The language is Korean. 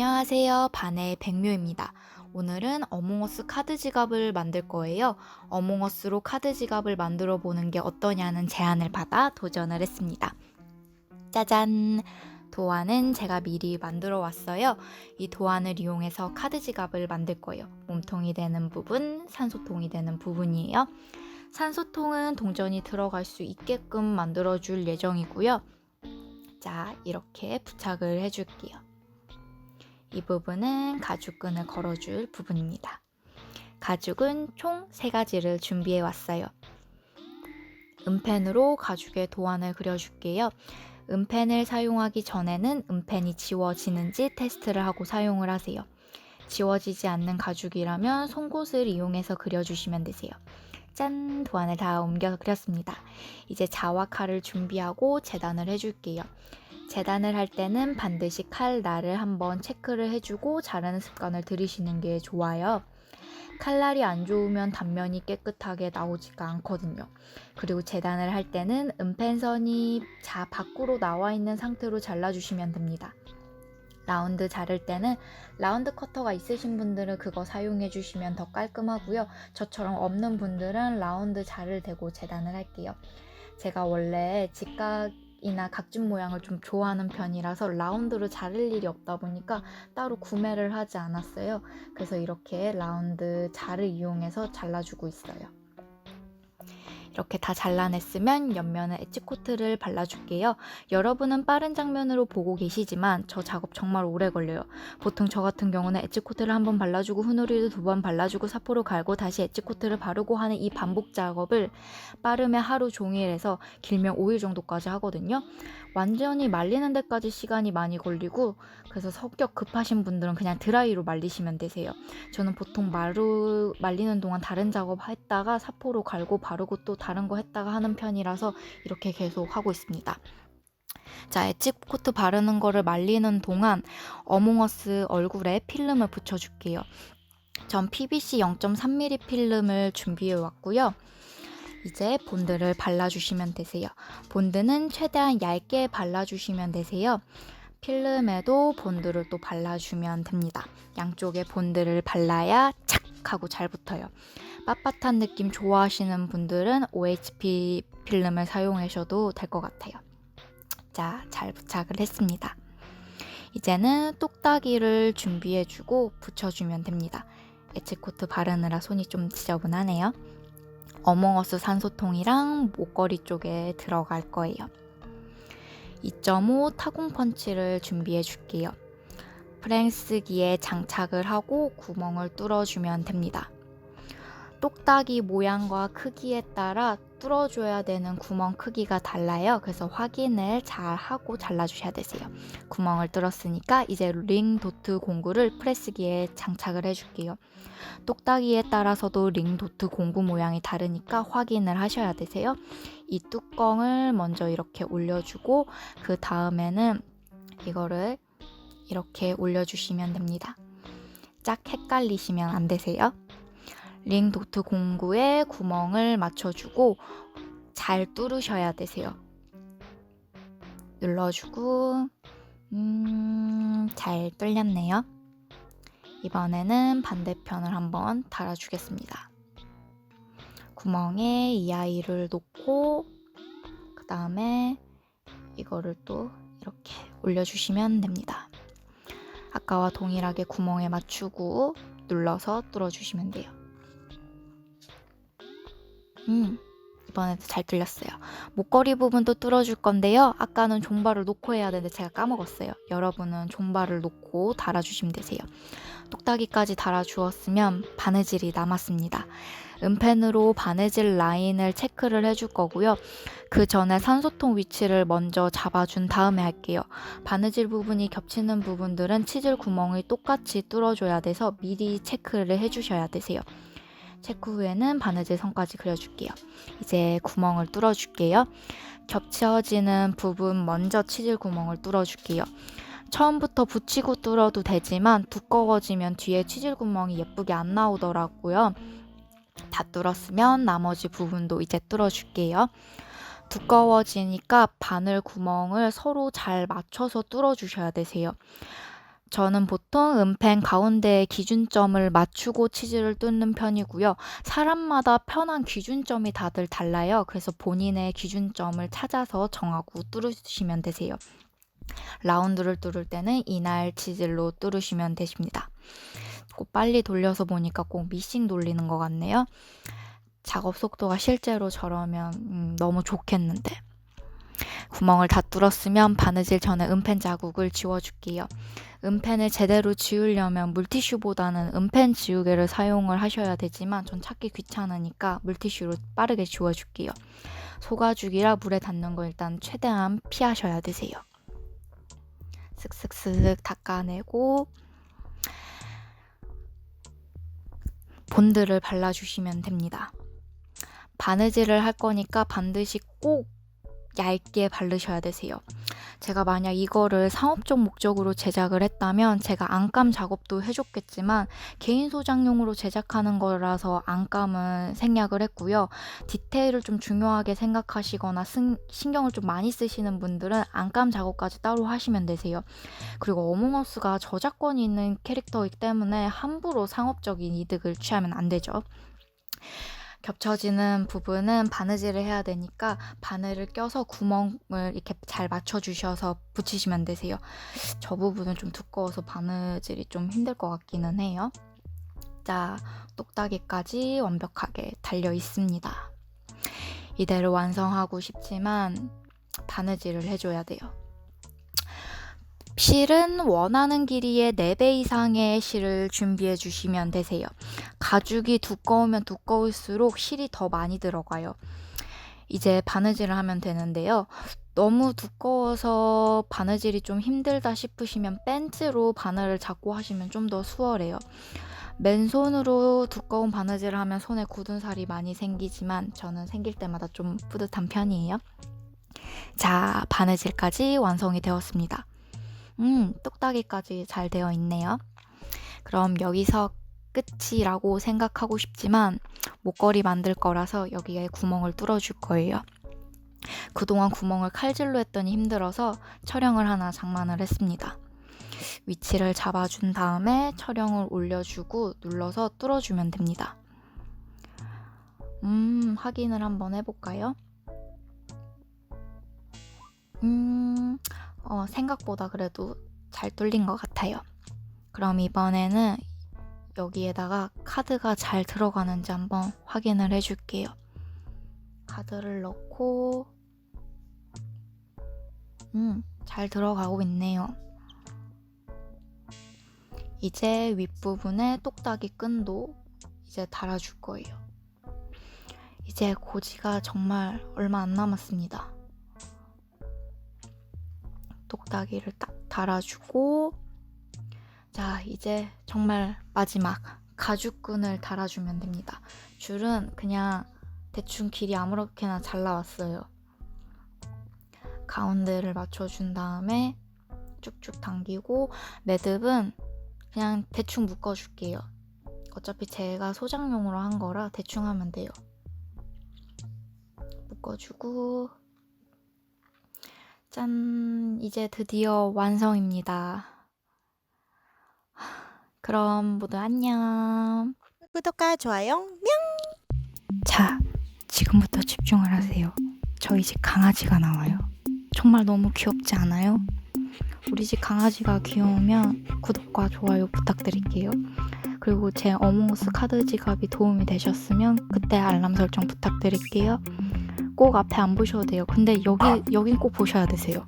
안녕하세요. 반의 백묘입니다. 오늘은 어몽어스 카드 지갑을 만들 거예요. 어몽어스로 카드 지갑을 만들어 보는 게 어떠냐는 제안을 받아 도전을 했습니다. 짜잔! 도안은 제가 미리 만들어 왔어요. 이 도안을 이용해서 카드 지갑을 만들 거예요. 몸통이 되는 부분, 산소통이 되는 부분이에요. 산소통은 동전이 들어갈 수 있게끔 만들어 줄 예정이고요. 자, 이렇게 부착을 해줄게요. 이 부분은 가죽끈을 걸어줄 부분입니다. 가죽은 총 3가지를 준비해 왔어요. 은펜으로 가죽에 도안을 그려줄게요. 은펜을 사용하기 전에는 은펜이 지워지는지 테스트를 하고 사용을 하세요. 지워지지 않는 가죽이라면 송곳을 이용해서 그려주시면 되세요. 짠! 도안을 다 옮겨 그렸습니다. 이제 자와 칼을 준비하고 재단을 해줄게요. 재단을 할 때는 반드시 칼 날을 한번 체크를 해주고 자르는 습관을 들이시는 게 좋아요. 칼날이 안 좋으면 단면이 깨끗하게 나오지가 않거든요. 그리고 재단을 할 때는 은펜선이 자 밖으로 나와 있는 상태로 잘라주시면 됩니다. 라운드 자를 때는 라운드 커터가 있으신 분들은 그거 사용해 주시면 더 깔끔하고요. 저처럼 없는 분들은 라운드 자를 대고 재단을 할게요. 제가 원래 직각 이나 각진 모양을 좀 좋아하는 편이라서 라운드로 자를 일이 없다 보니까 따로 구매를 하지 않았어요. 그래서 이렇게 라운드 자를 이용해서 잘라주고 있어요. 이렇게 다 잘라냈으면 옆면에 엣지코트를 발라줄게요. 여러분은 빠른 장면으로 보고 계시지만 저 작업 정말 오래 걸려요. 보통 저 같은 경우는 엣지코트를 한번 발라주고 후누리도 두 번 발라주고 사포로 갈고 다시 엣지코트를 바르고 하는 이 반복 작업을 빠르면 하루 종일 해서 길면 5일 정도까지 하거든요. 완전히 말리는 데까지 시간이 많이 걸리고 그래서 성격 급하신 분들은 그냥 드라이로 말리시면 되세요. 저는 보통 마루 말리는 동안 다른 작업 했다가 사포로 갈고 바르고 또 다른 거 했다가 하는 편이라서 이렇게 계속 하고 있습니다. 자, 엣지 코트 바르는 거를 말리는 동안 어몽어스 얼굴에 필름을 붙여줄게요. 전 PVC 0.3mm 필름을 준비해 왔고요. 이제 본드를 발라주시면 되세요. 본드는 최대한 얇게 발라주시면 되세요. 필름에도 본드를 또 발라주면 됩니다. 양쪽에 본드를 발라야 착 하고 잘 붙어요. 빳빳한 느낌 좋아하시는 분들은 OHP 필름을 사용하셔도 될 것 같아요. 자, 잘 부착을 했습니다. 이제는 똑딱이를 준비해주고 붙여주면 됩니다. 에치코트 바르느라 손이 좀 지저분하네요. 어몽어스 산소통이랑 목걸이 쪽에 들어갈 거예요. 2.5 타공 펀치를 준비해 줄게요. 프랭스기에 장착을 하고 구멍을 뚫어주면 됩니다. 똑딱이 모양과 크기에 따라 뚫어줘야 되는 구멍 크기가 달라요. 그래서 확인을 잘 하고 잘라주셔야 되세요. 구멍을 뚫었으니까 이제 링 도트 공구를 프레스기에 장착을 해줄게요. 똑딱이에 따라서도 링 도트 공구 모양이 다르니까 확인을 하셔야 되세요. 이 뚜껑을 먼저 이렇게 올려주고 그 다음에는 이거를 이렇게 올려주시면 됩니다. 짝 헷갈리시면 안 되세요. 링 도트 공구에 구멍을 맞춰주고 잘 뚫으셔야 되세요. 눌러주고 음, 잘 뚫렸네요. 이번에는 반대편을 한번 달아주겠습니다. 구멍에 이 아이를 놓고 그 다음에 이거를 또 이렇게 올려주시면 됩니다. 아까와 동일하게 구멍에 맞추고 눌러서 뚫어주시면 돼요. 음, 이번에도 잘 뚫렸어요. 목걸이 부분도 뚫어줄 건데요. 아까는 종발을 놓고 해야 되는데 제가 까먹었어요. 여러분은 종발을 놓고 달아주시면 되세요. 똑딱이까지 달아주었으면 바느질이 남았습니다. 은펜으로 바느질 라인을 체크를 해줄 거고요. 그 전에 산소통 위치를 먼저 잡아준 다음에 할게요. 바느질 부분이 겹치는 부분들은 치질 구멍을 똑같이 뚫어줘야 돼서 미리 체크를 해주셔야 되세요. 체크 후에는 바느질 선까지 그려줄게요. 이제 구멍을 뚫어줄게요. 겹쳐지는 부분 먼저 치질 구멍을 뚫어줄게요. 처음부터 붙이고 뚫어도 되지만 두꺼워지면 뒤에 치질 구멍이 예쁘게 안 나오더라고요. 다 뚫었으면 나머지 부분도 이제 뚫어줄게요. 두꺼워지니까 바늘 구멍을 서로 잘 맞춰서 뚫어주셔야 되세요. 저는 보통 은펜 가운데 기준점을 맞추고 치즈를 뚫는 편이고요. 사람마다 편한 기준점이 다들 달라요. 그래서 본인의 기준점을 찾아서 정하고 뚫으시면 되세요. 라운드를 뚫을 때는 이날 치질로 뚫으시면 되십니다. 꼭 빨리 돌려서 보니까 꼭 미싱 돌리는 것 같네요. 작업 속도가 실제로 저러면 음, 너무 좋겠는데. 구멍을 다 뚫었으면 바느질 전에 은펜 자국을 지워줄게요. 은펜을 제대로 지우려면 물티슈보다는 은펜 지우개를 사용을 하셔야 되지만 전 찾기 귀찮으니까 물티슈로 빠르게 지워줄게요. 소가죽이라 물에 닿는 거 일단 최대한 피하셔야 되세요. 슥슥슥 닦아내고 본드를 발라주시면 됩니다. 바느질을 할 거니까 반드시 꼭 얇게 바르셔야 되세요. 제가 만약 이거를 상업적 목적으로 제작을 했다면 제가 안감 작업도 해줬겠지만 개인 소장용으로 제작하는 거라서 안감은 생략을 했고요. 디테일을 좀 중요하게 생각하시거나 승, 신경을 좀 많이 쓰시는 분들은 안감 작업까지 따로 하시면 되세요. 그리고 어몽어스가 저작권이 있는 캐릭터이기 때문에 함부로 상업적인 이득을 취하면 안 되죠. 겹쳐지는 부분은 바느질을 해야 되니까 바늘을 껴서 구멍을 이렇게 잘 맞춰주셔서 붙이시면 되세요. 저 부분은 좀 두꺼워서 바느질이 좀 힘들 것 같기는 해요. 자, 똑딱이까지 완벽하게 달려 있습니다. 이대로 완성하고 싶지만 바느질을 해줘야 돼요. 실은 원하는 길이의 4배 이상의 실을 준비해 주시면 되세요. 가죽이 두꺼우면 두꺼울수록 실이 더 많이 들어가요. 이제 바느질을 하면 되는데요. 너무 두꺼워서 바느질이 좀 힘들다 싶으시면 벤츠로 바늘을 잡고 하시면 좀 더 수월해요. 맨손으로 두꺼운 바느질을 하면 손에 굳은 살이 많이 생기지만 저는 생길 때마다 좀 뿌듯한 편이에요. 자, 바느질까지 완성이 되었습니다. 음, 똑딱이까지 잘 되어 있네요. 그럼 여기서 끝이라고 생각하고 싶지만 목걸이 만들 거라서 여기에 구멍을 뚫어줄 거예요. 그동안 구멍을 칼질로 했더니 힘들어서 촬영을 하나 장만을 했습니다. 위치를 잡아준 다음에 촬영을 올려주고 눌러서 뚫어주면 됩니다. 음, 확인을 한번 해볼까요? 음, 어, 생각보다 그래도 잘 뚫린 것 같아요. 그럼 이번에는 여기에다가 카드가 잘 들어가는지 한번 확인을 해줄게요. 카드를 넣고, 음, 잘 들어가고 있네요. 이제 윗부분에 똑딱이 끈도 이제 달아줄 거예요. 이제 고지가 정말 얼마 안 남았습니다. 똑딱이를 딱 달아주고 자 이제 정말 마지막 가죽끈을 달아주면 됩니다. 줄은 그냥 대충 길이 아무렇게나 잘라왔어요. 가운데를 맞춰준 다음에 쭉쭉 당기고 매듭은 그냥 대충 묶어줄게요. 어차피 제가 소장용으로 한 거라 대충 하면 돼요. 묶어주고 짠! 이제 드디어 완성입니다. 그럼 모두 안녕. 구독과 좋아요 뿅! 자, 지금부터 집중을 하세요. 저희 집 강아지가 나와요. 정말 너무 귀엽지 않아요? 우리 집 강아지가 귀여우면 구독과 좋아요 부탁드릴게요. 그리고 제 어몽어스 카드 지갑이 도움이 되셨으면 그때 알람 설정 부탁드릴게요. 꼭 앞에 안 보셔도 돼요. 근데 여기 여긴 꼭 보셔야 되세요.